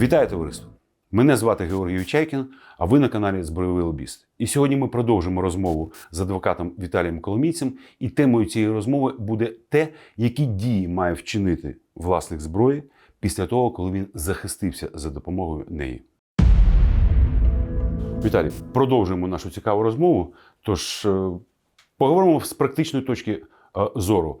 Вітаю товариство! Мене звати Георгій Чайкін, а ви на каналі Збройовий Лобіст. І сьогодні ми продовжимо розмову з адвокатом Віталієм Коломійцем. І темою цієї розмови буде те, які дії має вчинити власник зброї після того, коли він захистився за допомогою неї. Віталій, продовжуємо нашу цікаву розмову. Тож е, поговоримо з практичної точки е, зору.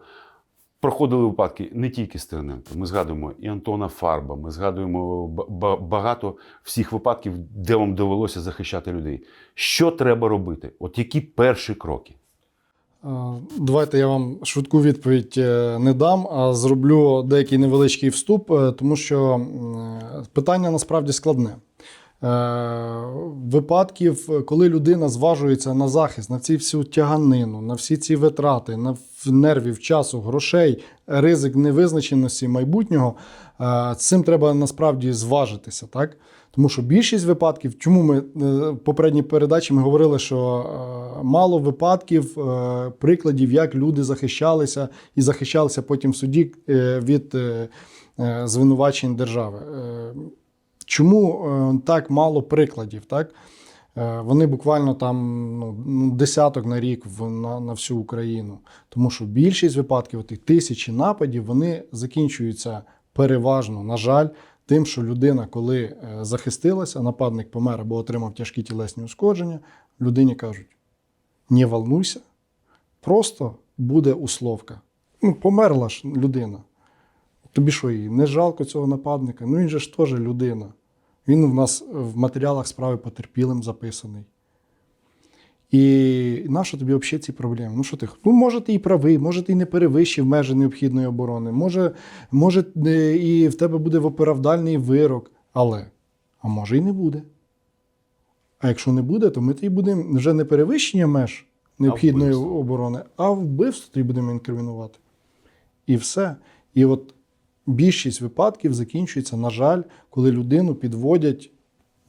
Проходили випадки не тільки з Стерненко. Ми згадуємо і Антона Фарба, ми згадуємо ба- ба- багато всіх випадків, де вам довелося захищати людей. Що треба робити? От які перші кроки? Е, Давайте я вам швидку відповідь е, не дам, а зроблю деякий невеличкий вступ, е, тому що питання насправді складне. Е, Випадків, коли людина зважується на захист, на ці всю тяганину, на всі ці витрати, на нервів, часу, грошей, ризик невизначеності майбутнього, е, цим треба насправді зважитися, так? Тому що більшість випадків, чому ми е, в попередній передачі ми говорили, що е, мало випадків, е, прикладів, як люди захищалися і захищалися потім в суді е, від е, е, звинувачень держави. Чому е, так мало прикладів? Так? Е, Вони буквально там ну, ну, десяток на рік в, на, на всю Україну. Тому що більшість випадків, тих тисячі нападів, вони закінчуються переважно, на жаль, тим, що людина, коли е, захистилася, нападник помер або отримав тяжкі тілесні ушкодження, людині кажуть: не волнуйся, просто буде условка. Ну, померла ж людина. Тобі що, їй не жалко цього нападника? Ну він же ж теж людина. Він в нас в матеріалах справи потерпілим записаний. І нащо тобі взагалі ці проблеми? Ну що ти? Ну, може, ти і правий, може, ти і не перевищив межі необхідної оборони, може, може, е, і в тебе буде виправдальний вирок, але а може і не буде. А якщо не буде, то ми тоді будемо вже не перевищення меж необхідної вбивство. оборони, а вбивство тоді будемо інкримінувати. І все. І от більшість випадків закінчується, на жаль, коли людину підводять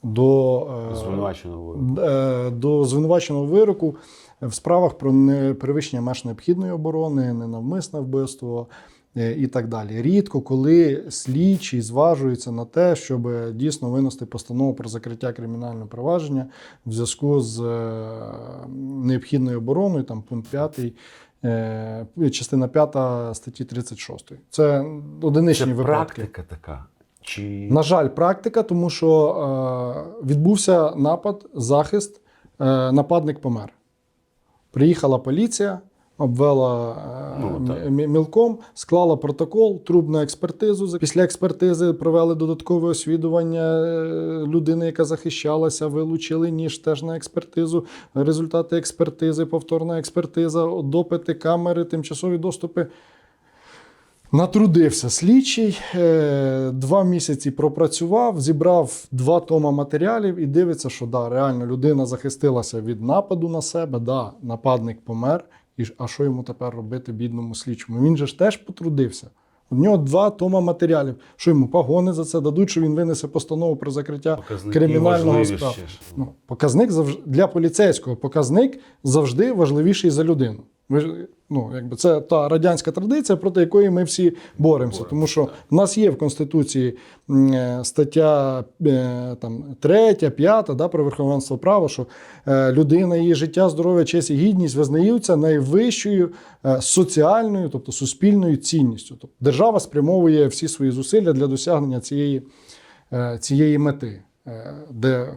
до, е, Звинуваченого вироку. е, до звинуваченого вироку в справах про перевищення меж необхідної оборони, ненавмисне вбивство е, і так далі. Рідко, коли слідчий зважується на те, щоб дійсно винести постанову про закриття кримінального провадження в зв'язку з необхідною обороною, там пункт 5. Е, Частина 5 статті 36. Це одиничні Це випадки. практика така. Чи На жаль, практика, тому що е, відбувся напад, захист, е, нападник помер. Приїхала поліція, обвела е, Ну, мілком, склала протокол, труп на експертизу. Після експертизи провели додаткове освідування е, людини, яка захищалася, вилучили ніж теж на експертизу. Результати експертизи, повторна експертиза, допити камери, тимчасові доступи. Натрудився слідчий, е, два місяці пропрацював, зібрав два тома матеріалів і дивиться, що да, реально людина захистилася від нападу на себе, да, нападник помер. І а що йому тепер робити бідному слідчому? Він же ж теж потрудився. У нього два тома матеріалів. Що йому погони за це дадуть, що він винесе постанову про закриття показники кримінального важливі справ. ще ж? Ну, показник завжди для поліцейського показник завжди важливіший за людину. Ви ж ну, якби це та радянська традиція, проти якої ми всі боремося. Тому що в нас є в Конституції е, стаття е, там, 3, 5 да, про верховенство права, що е, людина, її життя, здоров'я, честь і гідність визнаються найвищою соціальною, тобто суспільною цінністю. Тобто держава спрямовує всі свої зусилля для досягнення цієї, цієї мети, де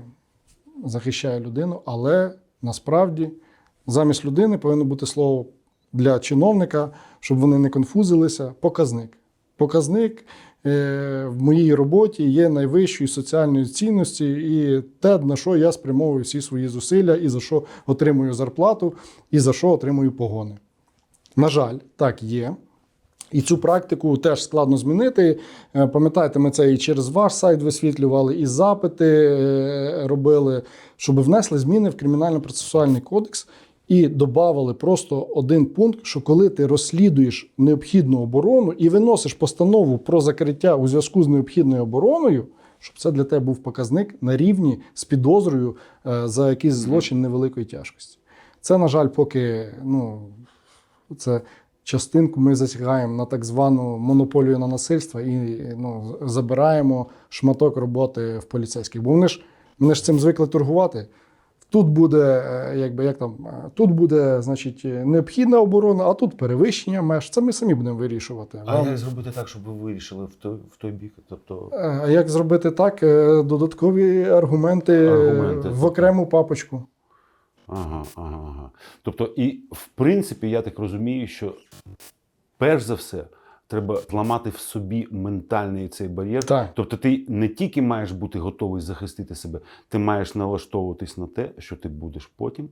захищає людину, але насправді замість людини повинно бути слово для чиновника, щоб вони не конфузилися. Показник. Показник е, в моїй роботі є найвищою соціальною цінності, і те, на що я спрямовую всі свої зусилля, і за що отримую зарплату, і за що отримую погони. На жаль, так є. І цю практику теж складно змінити. Е, Пам'ятаєте, ми це і через ваш сайт висвітлювали, і запити е, робили, щоб внесли зміни в кримінально-процесуальний кодекс і додавали просто один пункт, що коли ти розслідуєш необхідну оборону і виносиш постанову про закриття у зв'язку з необхідною обороною, щоб це для тебе був показник на рівні з підозрою е, за якийсь злочин невеликої тяжкості. Це, на жаль, поки ну, це частинку ми засягаємо на так звану монополію на насильство і ну, забираємо шматок роботи в поліцейських. Бо вони ж, вони ж цим звикли торгувати. Тут буде, е, якби як там, е, тут буде, значить, е, необхідна оборона, а тут перевищення меж. Це ми самі будемо вирішувати. А Вам- як зробити так, щоб ви вирішили в той, в той бік? Тобто, А як зробити так? Додаткові аргументи, Аргументи. в окрему папочку. ага, ага, ага. Тобто, і в принципі, я так розумію, що перш за все треба зламати в собі ментальний цей бар'єр. Так. Тобто, ти не тільки маєш бути готовий захистити себе, ти маєш налаштовуватись на те, що ти будеш потім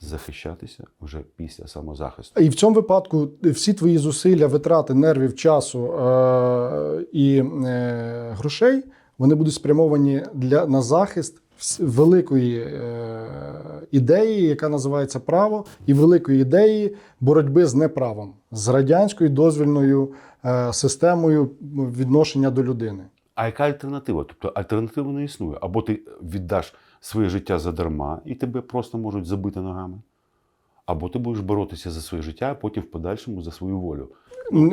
захищатися вже після самозахисту. І в цьому випадку всі твої зусилля, витрати нервів, часу е- і е- грошей вони будуть спрямовані для, на захист великої е- ідеї, яка називається право, і великої ідеї боротьби з неправом, з радянською дозвільною е- системою відношення до людини. А яка альтернатива? Тобто альтернативи не існує. Або ти віддаш своє життя задарма, і тебе просто можуть забити ногами. Або ти будеш боротися за своє життя, а потім в подальшому за свою волю.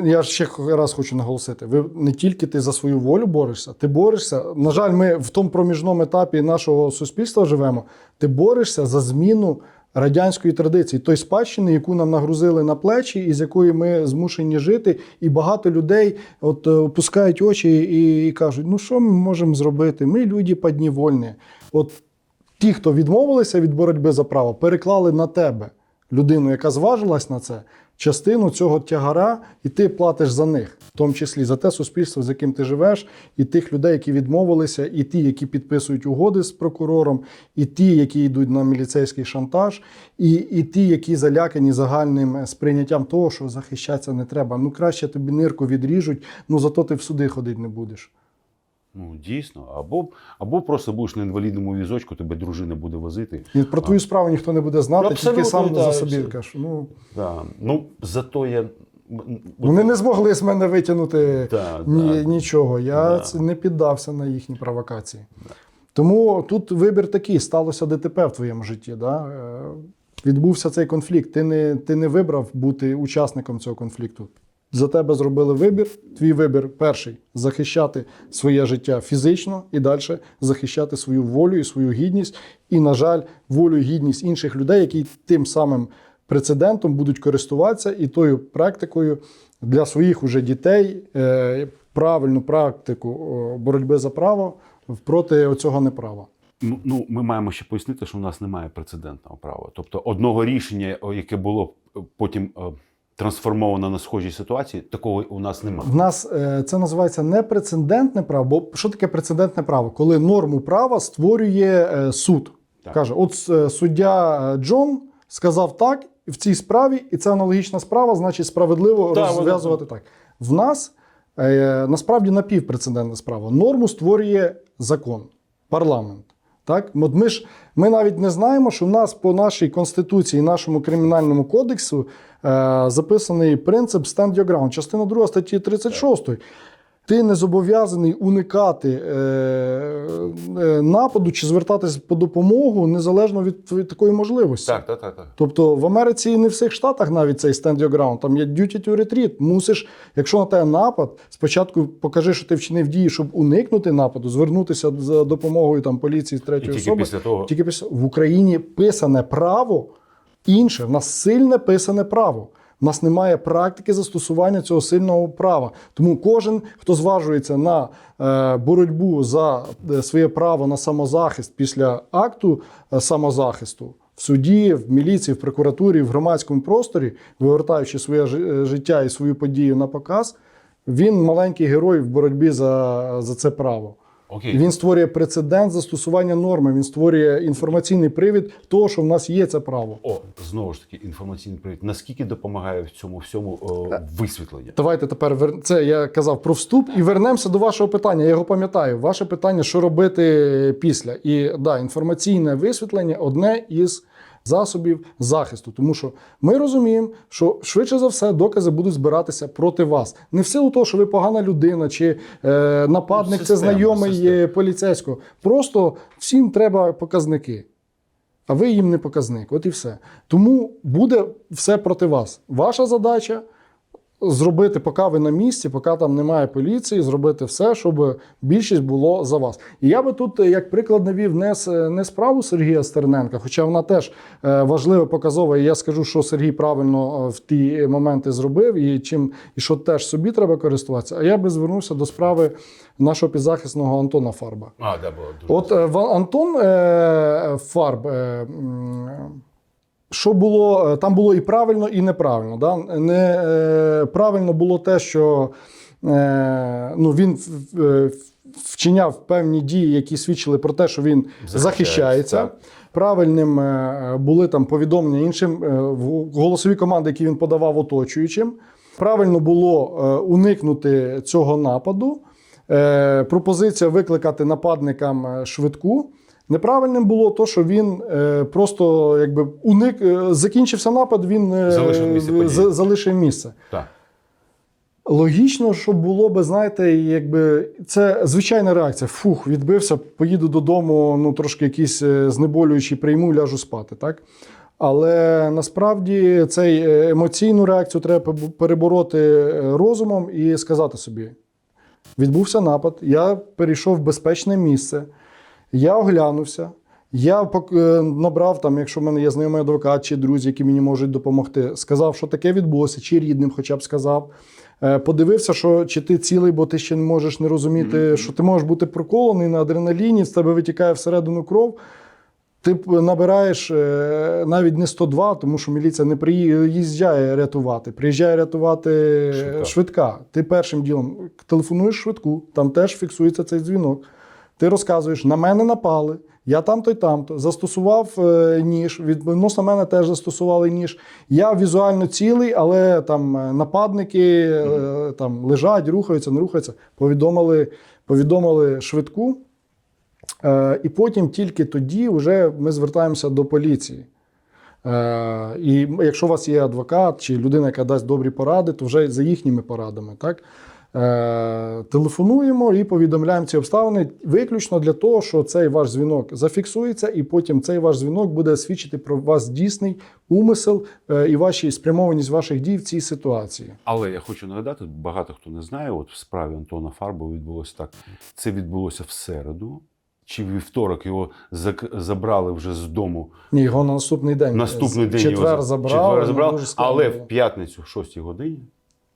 Я ще раз хочу наголосити: ви не тільки ти за свою волю борешся, ти борешся. На жаль, ми в тому проміжному етапі нашого суспільства живемо. Ти борешся за зміну радянської традиції, той спадщини, яку нам нагрузили на плечі, і з якої ми змушені жити. І багато людей от е, опускають очі і, і кажуть: ну що ми можемо зробити? Ми люди поднівольні. От ті, хто відмовилися від боротьби за право, переклали на тебе людину, яка зважилась на це, частину цього тягара, і ти платиш за них, в тому числі за те суспільство, з яким ти живеш, і тих людей, які відмовилися, і ті, які підписують угоди з прокурором, і ті, які йдуть на міліцейський шантаж, і, і ті, які залякані загальним сприйняттям того, що захищатися не треба. Ну краще тобі нирку відріжуть, ну зато ти в суди ходити не будеш. Ну, дійсно. Або, або просто будеш на інвалідному візочку, тебе дружина буде возити. І про твою справу ніхто не буде знати, Абсолютно, тільки сам так, за собі кажеш. Ну, Да. Ну, зато я. Вони не змогли з мене витягнути Да, ні, да. нічого. Я Да. не піддався на їхні провокації. Тому тут вибір такий: сталося ДТП в твоєму житті. Да? Е, Відбувся цей конфлікт. Ти не, ти не вибрав бути учасником цього конфлікту. За тебе зробили вибір. Твій вибір перший захищати своє життя фізично і далі захищати свою волю і свою гідність. І, на жаль, волю і гідність інших людей, які тим самим прецедентом будуть користуватися і тою практикою для своїх уже дітей е, правильну практику боротьби за право проти цього неправа. Ну, ну, ми маємо ще пояснити, що у нас немає прецедентного права. Тобто одного рішення, яке було е, потім трансформовано на схожій ситуації, такого у нас немає. В нас е, це називається непрецедентне право. Бо що таке прецедентне право? Коли норму права створює е, суд. Так. Каже: от е, суддя Джон сказав так в цій справі, і це аналогічна справа, значить справедливо Так, розв'язувати так. В нас насправді напівпрецедентна справа. Норму створює закон, парламент. Так, От ми ж ми навіть не знаємо, що в нас по нашій конституції, нашому кримінальному кодексу е, записаний принцип stand your ground, частина 2 статті 36. Ти не зобов'язаний уникати е, е, нападу чи звертатись по допомогу незалежно від, від такої можливості. Так, так, так. так. Тобто в Америці і не в всіх штатах навіть цей stand your ground, там є duty to retreat. Мусиш, якщо на тебе напад, спочатку покажи, що ти вчинив дії, щоб уникнути нападу, звернутися за допомогою там поліції з І третьої тільки особи. після того. Тільки після в Україні писане право інше. В нас сильне писане право. В нас немає практики застосування цього сильного права. Тому кожен, хто зважується на е, боротьбу за е, своє право на самозахист після акту е, самозахисту в суді, в міліції, в прокуратурі, в громадському просторі, вивертаючи своє життя і свою подію на показ, він маленький герой в боротьбі за, за це право. Окей. Він створює прецедент застосування норми, він створює інформаційний привід того, що в нас є це право. О, знову ж таки, інформаційний привід. Наскільки допомагає в цьому всьому о, висвітлення? Давайте тепер вер... це я казав про вступ і вернемося до вашого питання. Я його пам'ятаю. Ваше питання, що робити після? І да, інформаційне висвітлення одне із засобів захисту, тому що ми розуміємо, що швидше за все докази будуть збиратися проти вас. Не в силу того, що ви погана людина чи е, нападник система, це знайомий системно. е, поліцейського. Просто всім треба показники. А ви їм не показник. От і все. Тому буде все проти вас. Ваша задача зробити, поки ви на місці, поки там немає поліції, зробити все, щоб більшість було за вас. І я би тут, е, як приклад, навів не, не справу Сергія Стерненка, хоча вона теж е, важлива, показова. І я скажу, що Сергій правильно е, в ті моменти зробив, і чим і що теж собі треба користуватися. А я би звернувся до справи нашого підзахисного Антона Фарба. А, да, було дуже. От Антон е, Фарб. Що було, е, там було і правильно, і неправильно. Да? Не, е, правильно було те, що е, ну, він е, вчиняв певні дії, які свідчили про те, що він Захищається, захищається. Правильним е, були там повідомлення іншим е, в голосові команди, які він подавав оточуючим. Правильно було е, уникнути цього нападу. Е, Пропозиція викликати нападникам е, швидку. Неправильним було то, що він е, просто якби уник, е, закінчився напад, він е, Залишив місце події. залишив місце. Так. Логічно, що було би, знаєте, якби це звичайна реакція. Фух, відбився, поїду додому, ну трошки якийсь е, знеболюючий прийму, ляжу спати, так? Але насправді цей е, емоційну реакцію треба перебороти е, розумом і сказати собі: відбувся напад, я перейшов в безпечне місце, я оглянувся. Я е, набрав там, якщо в мене є знайомий адвокат чи друзі, які мені можуть допомогти, сказав, що таке відбулося, чи рідним хоча б сказав. Е, Подивився, що чи ти цілий, бо ти ще не можеш не розуміти, що ти можеш бути проколений на адреналіні, з тебе витікає всередину кров. Ти набираєш е, навіть не 102, тому що міліція не приїжджає рятувати. Приїжджає рятувати Швидка. швидка. Ти першим ділом телефонуєш швидку, там теж фіксується цей дзвінок. Ти розказуєш, на мене напали, я там-то й там-то. Застосував е, ніж, відносно мене теж застосували ніж. Я візуально цілий, але там е, нападники е, там лежать, рухаються, не рухаються. Повідомили, повідомили швидку. Е, і потім тільки тоді вже ми звертаємося до поліції. Е, і якщо у вас є адвокат чи людина, яка дасть добрі поради, то вже за їхніми порадами. Так? Е, телефонуємо і повідомляємо ці обставини виключно для того, що цей ваш дзвінок зафіксується, і потім цей ваш дзвінок буде свідчити про вас дійсний умисел е, і ваші спрямованість ваших дій в цій ситуації. Але я хочу нагадати, багато хто не знає, от в справі Антона Фарбова відбулося так. Це відбулося в середу. Чи в вівторок його забрали вже з дому Ні, його на наступний день. Наступний день четвер його забрав. четвер складно але в п'ятницю, в 6 годині,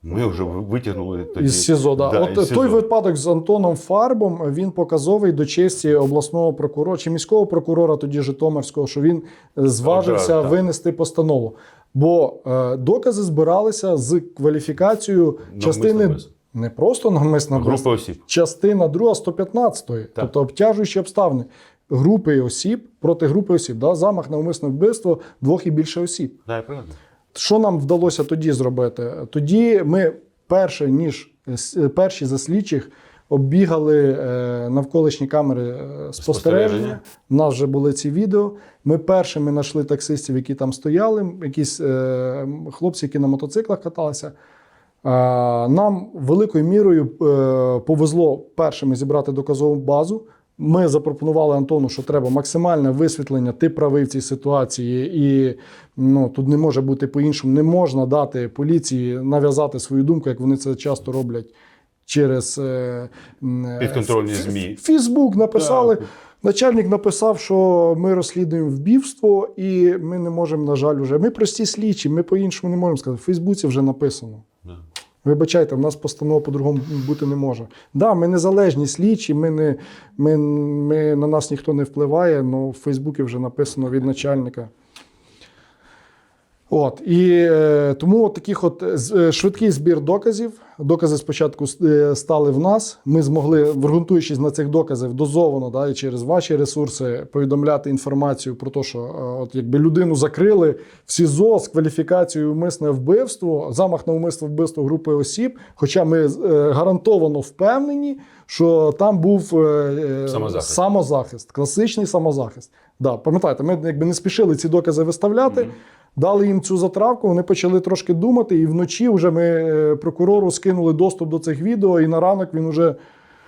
ми вже витягнули тоді. Із СІЗО, да. Да, От із той випадок з Антоном Фарбом він показовий до честі обласного прокурора чи міського прокурора, тоді Житомирського, що він е, зважився Одразу, винести постанову. Бо е, докази збиралися з кваліфікацією Навмисно частини без. не просто навмисна Група осіб. частина 2 115, тобто обтяжуючі обставини групи осіб проти групи осіб, да, замах на умисне вбивство двох і більше осіб. Да, правильно? Що нам вдалося тоді зробити? Тоді ми перше, ніж е, перші за слідчих оббігали е, навколишні камери е, спостереження. У нас вже були ці відео. Ми першими знайшли таксистів, які там стояли, якісь е, хлопці, які на мотоциклах каталися. Нам великою мірою е, повезло першими зібрати доказову базу. Ми запропонували Антону, що треба максимальне висвітлення. Ти правий в цій ситуації, і ну тут не може бути по-іншому. Не можна дати поліції нав'язати свою думку, як вони це часто роблять через е, е, Підконтрольні ЗМІ. Фейсбук написали. Так. Начальник написав, що ми розслідуємо вбивство, і ми не можемо, на жаль, вже. Ми прості слідчі, ми по-іншому не можемо сказати. В Фейсбуці вже написано. Вибачайте, в нас постанова по-другому бути не може. Да, ми незалежні слідчі, ми не, ми, ми, на нас ніхто не впливає, але в Фейсбуці вже написано від начальника. От, і е, тому от таких от е, швидкий збір доказів. Докази спочатку е, стали в нас. Ми змогли, ґрунтуючись на цих доказах, дозовано да, і через ваші ресурси повідомляти інформацію про те, що е, от якби людину закрили в СІЗО з кваліфікацією умисне вбивство, замах на умисне вбивство групи осіб. Хоча ми е, гарантовано впевнені, що там був е, е, Самозахист. самозахист, класичний самозахист. Да, пам'ятаєте, ми якби не спішили ці докази виставляти. Дали їм цю затравку, вони почали трошки думати, і вночі вже ми е, прокурору скинули доступ до цих відео, і на ранок він уже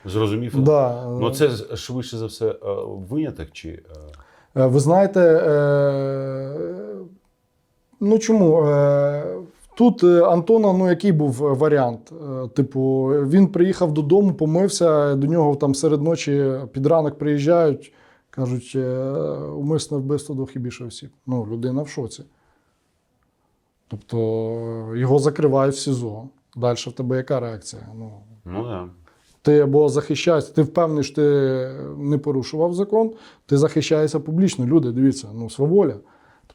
Зрозумів? да, Ну це швидше за все е, виняток чи. е, Ви знаєте, ну чому? Тут Антона, ну який був варіант? Типу, він приїхав додому, помився, до нього там серед ночі під ранок приїжджають, кажуть, умисне вбивство двох і більше осіб. Ну, людина в шоці. Тобто е, його закривають в СІЗО. Далі в тебе яка реакція? Ну, Ну да. ти або захищаєшся, ти впевнений, що ти не порушував закон, ти захищаєшся публічно. Люди, дивіться, ну сваволя.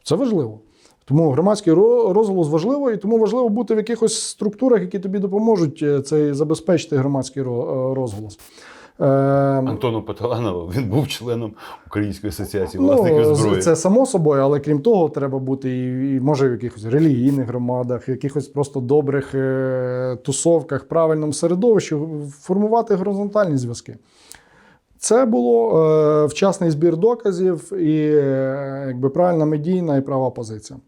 Це важливо. Тому громадський розголос важливо, і тому важливо бути в якихось структурах, які тобі допоможуть е, цей забезпечити громадський е, розголос. Е, Антону Паталанову, він був членом Української асоціації власників Ну, зброї. це само собою, але крім того, треба бути і, і може в якихось релігійних громадах, в якихось просто добрих е, тусовках, правильному середовищі, формувати горизонтальні зв'язки. Це було е, вчасний збір доказів і е, якби правильна медійна і права позиція.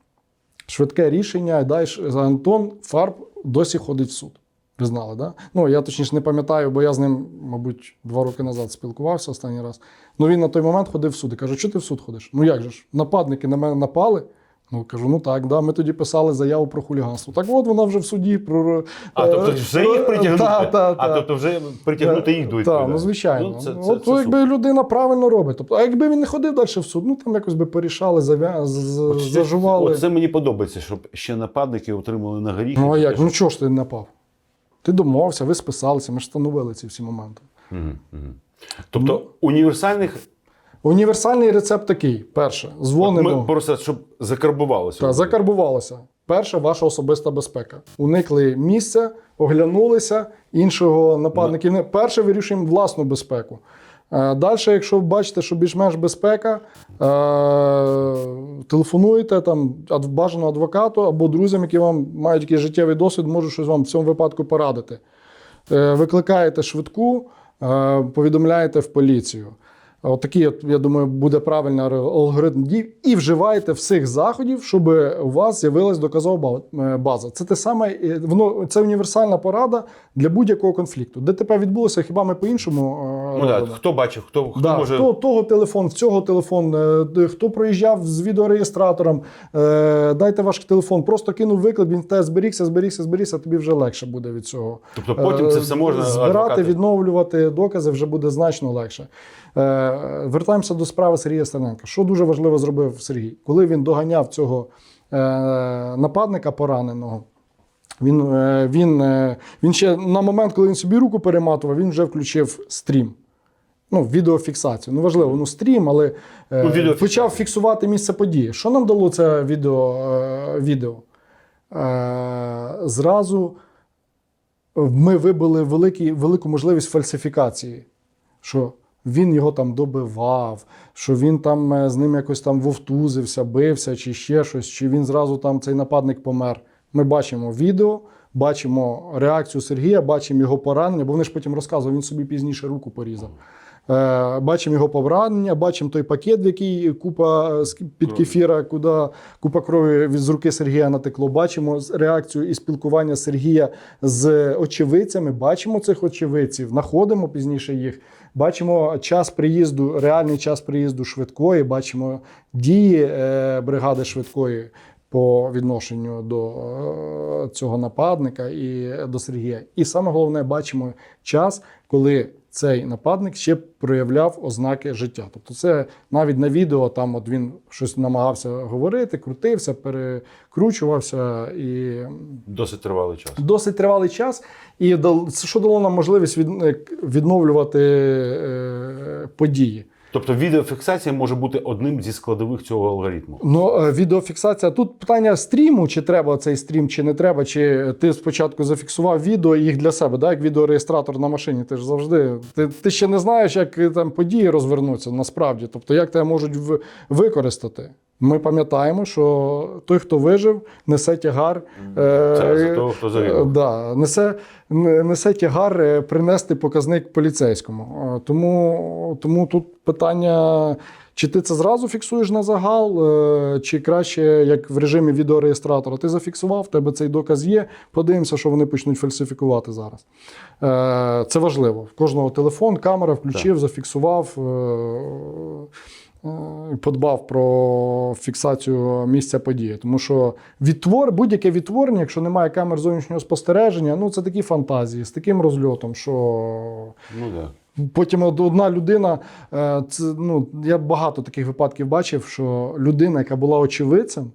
Швидке рішення. Далі Антон Фарб досі ходить в суд. Ви знали, да? Ну, я точніше не пам'ятаю, бо я з ним, мабуть, два роки назад спілкувався останній раз. Ну він на той момент ходив в суд і каже: що ти в суд ходиш? Ну як же ж? Нападники на мене напали. Ну кажу, ну так, да, ми тоді писали заяву про хуліганство. Так от вона вже в суді про. А тобто вже їх притягнути? Та, та, А тобто вже притягнути їх до Так, ну звичайно. Ну, це, Ну, це, От це якби людина правильно робить. Тобто, а якби він не ходив далі в суд, ну там якось би порішали, зав'я... зажували. Це мені подобається, щоб ще нападники отримали на горіхи. Ну а як? Ну чого ж ти напав? Ти домовився, ви списалися, ми ж встановили ці всі моменти. Мгм, мгм. Тобто універсальних Універсальний рецепт такий: перше, дзвонимо. ми просто щоб закарбувалося. Так, закарбувалося. Перше, ваша особиста безпека. Уникли місця, оглянулися, іншого нападників не. Перше вирішуємо власну безпеку. Далі, якщо бачите, що більш-менш безпека, телефонуйте телефонуєте там бажано адвокату або друзям, які вам мають якийсь життєвий досвід, можуть щось вам в цьому випадку порадити. Е, Викликаєте швидку, е, повідомляєте в поліцію. Отакий, от, я думаю, буде правильний алгоритм дій, і вживаєте всіх заходів, щоб у вас з'явилась доказова е, база. Це те саме, е, воно це універсальна порада для будь-якого конфлікту. ДТП відбулося, хіба ми по-іншому е, Ну, да, хто бачив, хто, хто Да, може. хто того телефон, в цього телефон, хто проїжджав з відеореєстратором, е, дайте ваш телефон, просто кинув виклик, він те зберігся, зберігся, зберігся, тобі вже легше буде від цього. Тобто потім це все можна збирати, адвокати- відновлювати докази вже буде значно легше. Е, Вертаємося до справи Сергія Стерненка. Що дуже важливо зробив Сергій? Коли він доганяв цього е, нападника пораненого. Він, е, він, е, він ще на момент, коли він собі руку перематував, він вже включив стрім. Ну, відеофіксацію. Ну, важливо, ну стрім, але Ну, почав фіксувати місце події. Що нам дало це відео? Відео? Зразу ми вибили великі, велику можливість фальсифікації. Що він його там добивав, що він там е, з ним якось там вовтузився, бився, чи ще щось, чи він зразу там цей нападник помер. Ми бачимо відео, бачимо реакцію Сергія, бачимо його поранення, бо вони ж потім розказували, він собі пізніше руку порізав. Е, Бачимо його поранення, бачимо той пакет, в який купа е, під кефіра, куди купа крові від- з руки Сергія натекло. Бачимо реакцію і спілкування Сергія з очевидцями. Бачимо цих очевидців, знаходимо пізніше їх. Бачимо час приїзду, реальний час приїзду швидкої. Бачимо дії е, бригади швидкої по відношенню до е, цього нападника і до Сергія. І саме головне, бачимо час, коли цей нападник ще проявляв ознаки життя. Тобто, це навіть на відео там от він щось намагався говорити, крутився, перекручувався і Досить тривалий час. досить тривалий час. І що дало нам можливість від, е, відновлювати е, події. Тобто відеофіксація може бути одним зі складових цього алгоритму. Ну, е, відеофіксація. Тут питання стріму, чи треба цей стрім, чи не треба. Чи ти спочатку зафіксував відео їх для себе, да? як відеореєстратор на машині. Ти ж завжди. Ти, ти ще не знаєш, як е, там події розвернуться насправді. Тобто, як тебе можуть використати. Ми пам'ятаємо, що той, хто вижив, несе тягар. е, Це за того, хто загинув. е, Да, несе, несе тягар е, принести показник поліцейському. Тому, тому тут питання. Чи ти це зразу фіксуєш на загал, чи краще, як в режимі відеореєстратора, ти зафіксував, в тебе цей доказ є. Подивимося, що вони почнуть фальсифікувати зараз. Це важливо. В кожного телефон, камера включив, зафіксував. Е, подбав про фіксацію місця події. Тому що відтвор, будь-яке відтворення, якщо немає камер зовнішнього спостереження, ну це такі фантазії з таким розльотом, що Ну да. Потім одна людина, е, це, ну, я багато таких випадків бачив, що людина, яка була очевидцем,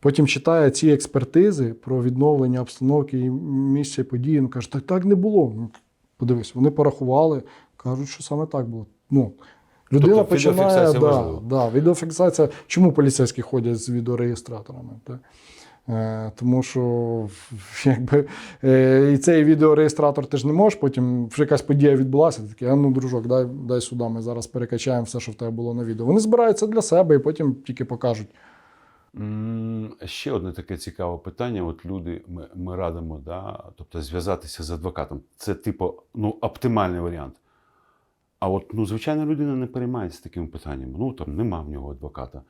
потім читає ці експертизи про відновлення обстановки і місця події. Ну, каже, так так не було. Ну, Подивись, вони порахували, кажуть, що саме так було. Ну, людина Тобто починає. Да, да, відеофіксація. Чому поліцейські ходять з відеореєстраторами? Так? Е, Тому що якби, е, і цей відеореєстратор ти ж не можеш, потім вже якась подія відбулася, ти такий, а ну, дружок, дай, дай сюди, ми зараз перекачаємо все, що в тебе було на відео. Вони збираються для себе і потім тільки покажуть. Ще одне таке цікаве питання. От люди, ми, ми радимо, да, тобто зв'язатися з адвокатом. Це, типу, ну, оптимальний варіант. А от ну, звичайна людина не переймається такими питаннями. Ну, там нема в нього адвоката.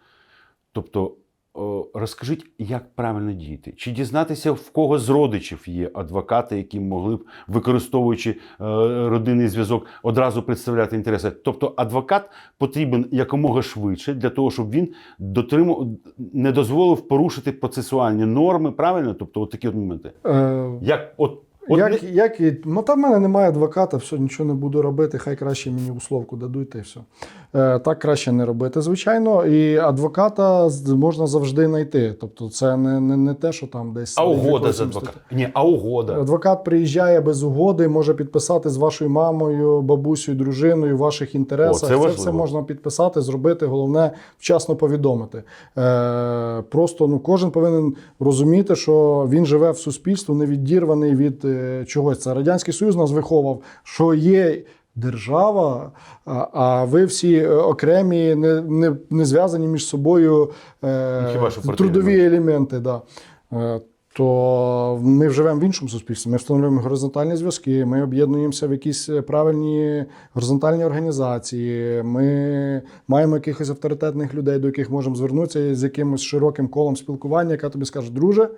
Тобто, розкажіть, як правильно діяти? Чи дізнатися, в кого з родичів є адвокати, які могли б, використовуючи е, родинний зв'язок, одразу представляти інтереси? Тобто, адвокат потрібен якомога швидше для того, щоб він дотримав, не дозволив порушити процесуальні норми, правильно? Тобто, от такі от моменти. Е, Як от, от як, не- як, і- ну там в мене немає адвоката, все, нічого не буду робити, хай краще мені условку дадуть та й все. Е, так краще не робити, звичайно. І адвоката можна завжди знайти. Тобто це не, не, не те, що там десь. а угода з адвокатом? Ні, а угода. Адвокат приїжджає без угоди, може підписати з вашою мамою, бабусею, дружиною в ваших інтересах. О, це це все можна підписати, зробити. Головне вчасно повідомити. Е, просто ну кожен повинен розуміти, що він живе в суспільстві, не відірваний від чогось. Це радянський союз нас виховав, що є. Держава, а, ви всі е, окремі, не, не, не зв'язані між собою е, Ну, хіба що трудові елементи. Да. Е, то ми живемо в іншому суспільстві. Ми встановлюємо горизонтальні зв'язки, ми об'єднуємося в якісь е, правильні горизонтальні організації. Ми маємо якихось авторитетних людей, до яких можемо звернутися з якимось широким колом спілкування, яка тобі скаже, друже.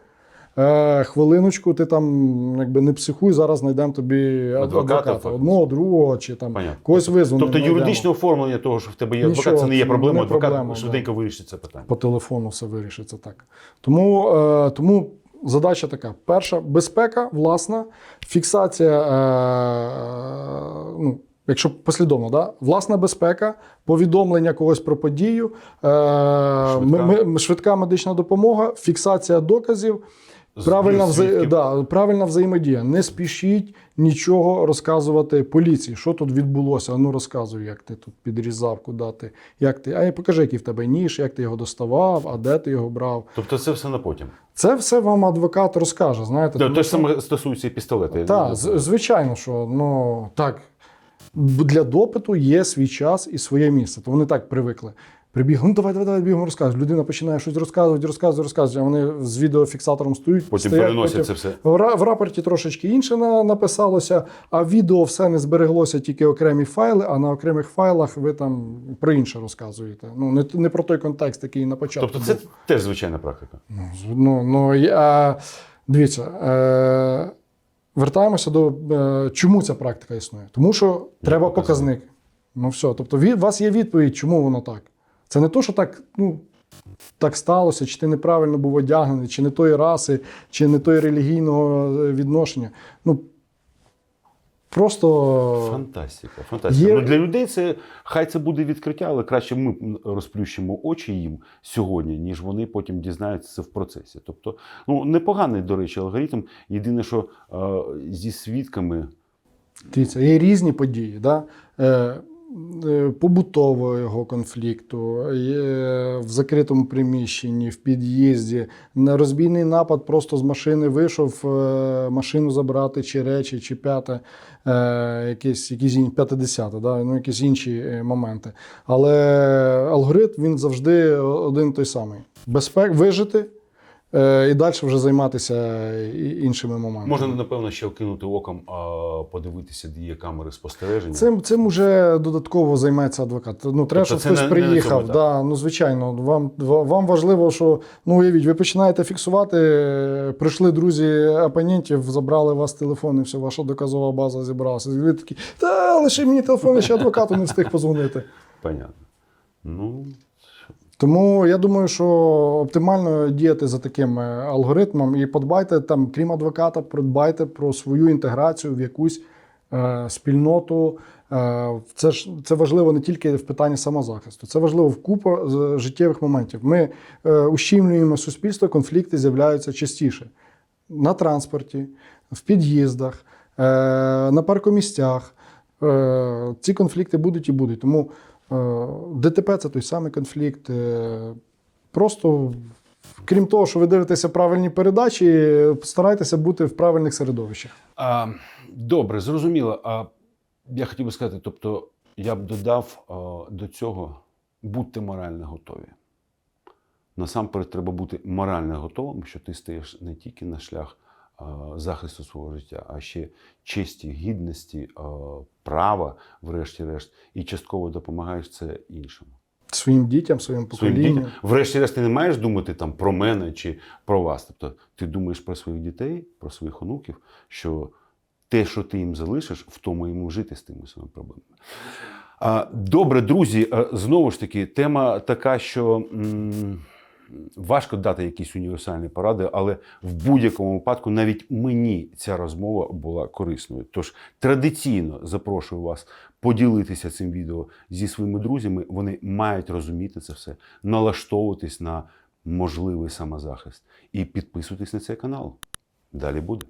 Е, хвилиночку, ти там якби не психуй, зараз знайдемо тобі Адвоката, адвоката, фактично. одного, другого чи там Понятно. когось визвонимо. Тобто знайдемо. юридичне оформлення того, що в тебе є Нічого, адвокат, це не є це проблема. не Адвокат проблема, швиденько вирішить це питання. по телефону все вирішиться так. Тому, е, тому задача така: перша безпека, власна, фіксація. Е, ну, Якщо послідовно, да? власна безпека, повідомлення когось про подію, е, Швидка. ми- швидка медична допомога, фіксація доказів, правильна, вза... да, правильна взаємодія. Не спішіть нічого розказувати поліції, що тут відбулося. Ну розказуй, як ти тут підрізав, куди ти, як ти. А покажи, який в тебе ніж, як ти його доставав, а де ти його брав. Тобто це все на потім. Це все вам адвокат розкаже. Знаєте, Те ж саме стосується і пістолета. так, звичайно, що ну так. Для допиту є свій час і своє місце. То вони так привикли. Прибігли, ну давай, давай, давай, бігом розказуй. Людина починає щось розказувати, розказувати, розказувати, а вони з відеофіксатором стоять. Потім стоять, переносять потім- це все. В, в рапорті трошечки інше на- написалося, а відео все не збереглося, тільки окремі файли, а на окремих файлах ви там про інше розказуєте. Ну, не, не про той контекст, який на початку. Тобто це був. теж звичайна практика. Ну, ну, ну я, дивіться, е, вертаємося до е, чому ця практика існує. Тому що треба показник. показник. Ну все. Тобто, від, у вас є відповідь, чому воно так. Це не то, що так, ну, так сталося, чи ти неправильно був одягнений, чи не тої раси, чи не тої релігійного е, відношення. Ну, просто Фантастика. Фантастика. Є- Ну, для людей це хай це буде відкриття, але краще ми розплющимо очі їм сьогодні, ніж вони потім дізнаються це в процесі. Тобто, ну непоганий, до речі, алгоритм. Єдине, що е, зі свідками Дивіться, є різні події. Да? Е, е, побутового конфлікту, в закритому приміщенні, в під'їзді, на розбійний напад просто з машини вийшов, е, машину забрати, чи речі, чи п'яте, е, якісь, якісь п'яте десяте, да? ну, якісь інші моменти. Але алгоритм він завжди один той самий: безпек, вижити. Е, І далі вже займатися іншими моментами. можна, напевно, ще вкинути оком, а подивитися, де є камери спостереження. Цим, цим вже додатково займається адвокат. Ну, треба, Тобто щоб хтось не- не приїхав. етапі? да, ну, звичайно, вам, вам важливо, що ну, уявіть, ви починаєте фіксувати, е, прийшли друзі опонентів, забрали у вас телефон, і все, ваша доказова база зібралася. І ви такі, та лише мені телефон, ще адвокату не встиг позвонити. Понятно. Ну, Тому я думаю, що оптимально діяти за таким е, алгоритмом і подбайте там, крім адвоката, подбайте про свою інтеграцію в якусь е, спільноту. Е, це ж це важливо не тільки в питанні самозахисту, це важливо в купу життєвих моментів. Ми е, ущільнюємо суспільство, конфлікти з'являються частіше на транспорті, в під'їздах, е, на паркомістях. Е, ці конфлікти будуть і будуть. Тому е, ДТП це той самий конфлікт. Е, просто, крім того, що ви дивитеся правильні передачі, старайтеся бути в правильних середовищах. А, добре, зрозуміло. А я хотів би сказати, тобто, я б додав а, до цього будьте морально готові. Насамперед, треба бути морально готовим, що ти стаєш не тільки на шлях захисту свого життя, а ще честі, гідності, права, врешті-решт, і частково допомагаєш це іншим. Своїм дітям, своїм поколінням. Врешті-решт, ти не маєш думати там про мене чи про вас. Тобто ти думаєш про своїх дітей, про своїх онуків, що те, що ти їм залишиш, в тому йому жити з тими своїми проблемами. Добре, друзі, е, знову ж таки, тема така, що важко дати якісь універсальні поради, але в будь-якому випадку навіть мені ця розмова була корисною. Тож традиційно запрошую вас поділитися цим відео зі своїми друзями. Вони мають розуміти це все, налаштовуватись на можливий самозахист і підписуйтесь на цей канал. Далі буде.